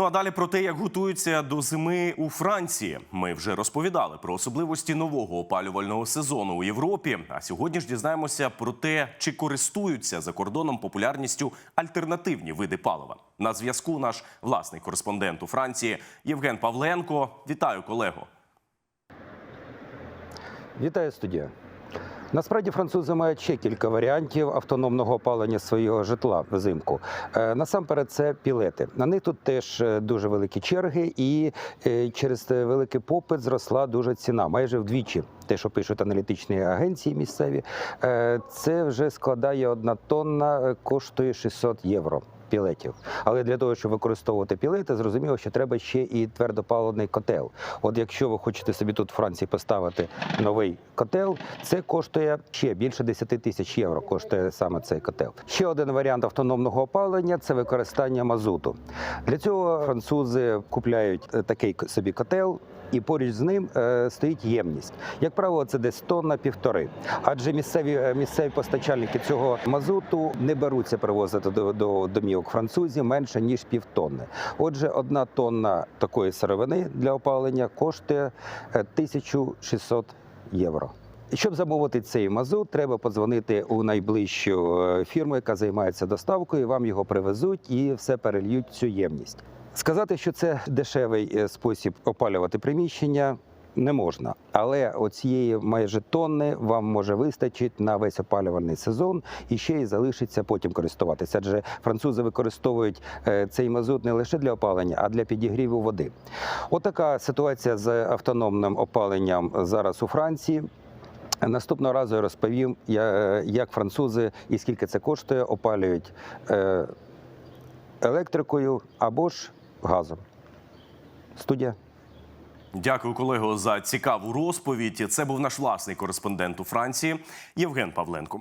Ну а далі про те, як готуються до зими у Франції. Ми вже розповідали про особливості нового опалювального сезону у Європі. А сьогодні ж дізнаємося про те, чи користуються за кордоном популярністю альтернативні види палива. На зв'язку наш власний кореспондент у Франції Євген Павленко. Вітаю, колего. Вітаю студія. Насправді французи мають ще кілька варіантів автономного опалення свого житла взимку. Е, Насамперед, це пілети. На них тут теж е, дуже великі черги, і е, через великий попит зросла дуже ціна, майже вдвічі. Те, що пишуть аналітичні агенції місцеві, е, це вже складає одна тонна, е, коштує 600 євро. Пілетів, але для того, щоб використовувати пілети, зрозуміло, що треба ще і твердопаливний котел. От якщо ви хочете собі тут в Франції поставити новий котел, це коштує ще більше 10 тисяч євро. Коштує саме цей котел. Ще один варіант автономного опалення це використання мазуту. Для цього французи купляють е, такий собі котел. І поруч з ним е, стоїть ємність. Як правило, це десь тонна півтори. Адже місцеві е, місцеві постачальники цього мазуту не беруться привозити до, до домівок французів менше ніж півтонни. Отже, одна тонна такої сировини для опалення коштує е, 1600 євро. Щоб замовити цей мазут, треба подзвонити у найближчу е, фірму, яка займається доставкою. Вам його привезуть і все перельють цю ємність. Сказати, що це дешевий е, спосіб опалювати приміщення. Не можна, але оцієї майже тонни вам може вистачити на весь опалювальний сезон і ще й залишиться потім користуватися. Адже французи використовують е, цей мазут не лише для опалення, а для підігріву води. Отака ситуація з автономним опаленням зараз у Франції. Наступного разу я розповім, я- як французи і скільки це коштує, опалюють е, електрикою або ж газом. Студія. Дякую, колего, за цікаву розповідь. Це був наш власний кореспондент у Франції Євген Павленко.